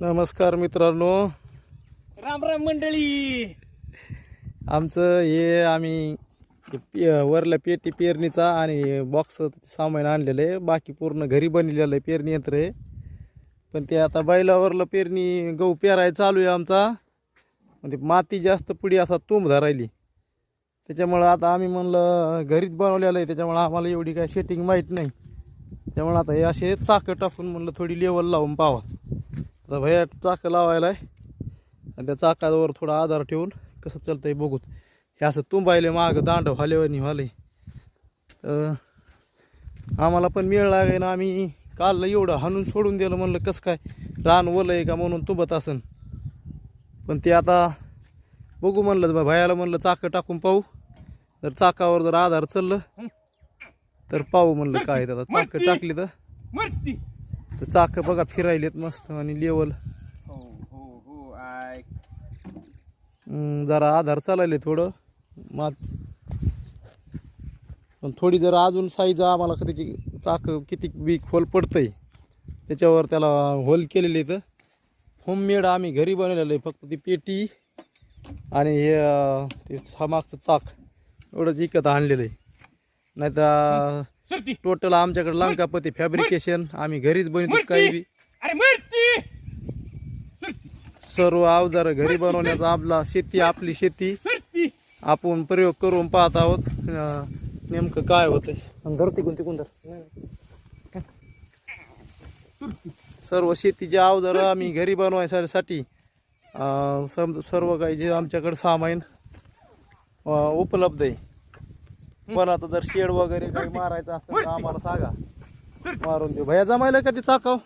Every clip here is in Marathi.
नमस्कार मित्रांनो. राम राम मंडळी. आमचं हे आम्ही पे- वरल्या पेटी पेरणीचा आणि बॉक्स सामान आणलेलं आहे. बाकी पूर्ण घरी बनलेलं आहे पेरणी यंत्र आहे. पण ते आता बैलावरलं पेरणी गहू पेराय चालू आहे आमचा. म्हणजे माती जास्त पुढे असा तुंब धरायली त्याच्यामुळं आता आम्ही म्हणलं घरीच बनवलेलं आहे. त्याच्यामुळं आम्हाला एवढी काय सेटिंग माहीत नाही. त्यामुळे आता हे असे चाकं टाकून म्हणलं थोडी लेवल लावून पावा आता भैया चाकं लावायला आहे आणि त्या चाकावर थोडा आधार ठेवून कसं चालतंय बघूत हे असं तुंबायले मागं दांड व्हालेवणी व्हाले. तर आम्हाला पण मिळ लागे ना आम्ही कालला एवढं हाणून सोडून दिलं म्हणलं कसं काय? रान ओलं आहे का म्हणून तुंबत असन. पण ते आता बघू म्हणलं बा भयाला म्हणलं चाकं टाकून पाहू. जर चाकावर जर आधार चाललं तर पाहू म्हणलं काय आता चाकं टाकली तर. मरती. तर चाकं बघा फिरायलेत मस्त आणि लेवल हो हो हो आय. जरा आधार चालायले थोडं. मात पण थोडी जर अजून साईज आम्हाला का त्याची चाक किती बी खोल पडतंय त्याच्यावर त्याला होल केलेले तर होममेड आम्ही घरी बनवलेलं आहे फक्त ती पेटी आणि हे अं, ते हा मागचं चाक. एवढंच विकत आणलेलं आहे. नाही तर टोटल आमच्याकडे लंकापती फॅब्रिकेशन आम्ही घरीच बनवतो काही बी. सर्व अवजार घरी बनवण्याचा आपला शेती आपली शेती. आपण प्रयोग करून पाहत आहोत. नेमकं काय होतंय? धरती कोणती कोण धर. सर्व शेतीचे अवजार आम्ही घरी बनवायसाठी सर्व काही जे आमच्याकडे सामान उपलब्ध आहे. पण आता जर शेड वगैरे काही मारायचं असेल तर आम्हाला सांगा. मारून देऊ. भैया जमायला का ते चाकाव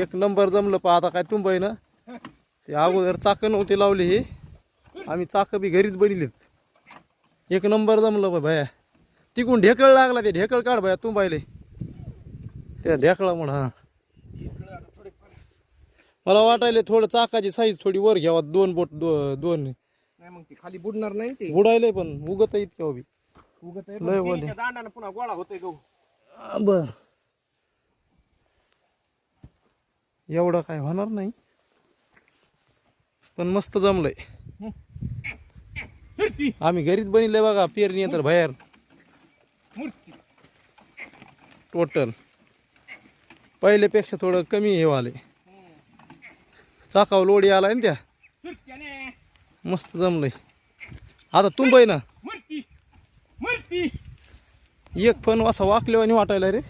एक नंबर जमलं पहा आता काय तुंबई ना? ते अगोदर चाकं नव्हते लावले हे. आम्ही चाकं बी घरीच बनलीत. एक नंबर जमलं भया. तिकून ढेकळ लागला ते. ढेकळ काढ भया तुंबायले. पाहिले त्या ढेकळा म्हणून हा मला वाटायले थोडं चाकाची साईज थोडी वर घ्यावा. दोन बोट दो, दोन. नाही मग ती खाली बुडणार नाही ते. बुडायले पण उगत इतक्या उभी. उगत लय बोले. दांडाने पुन्हा गोळा होतोय गहू. बर. एवढं काय होणार नाही. पण मस्त जमलंय. आम्ही घरीच बनले बघा पेरणी तर बाहेर. मूर्ती. टोटल पहिल्यापेक्षा थोडं कमी हे वाले चाकाव लोडी आलाय ना त्या. मस्त जमलंय. आता तुंबई ना. मरती मरती. एक फण असा वाकल्यावानी वाटायला रे.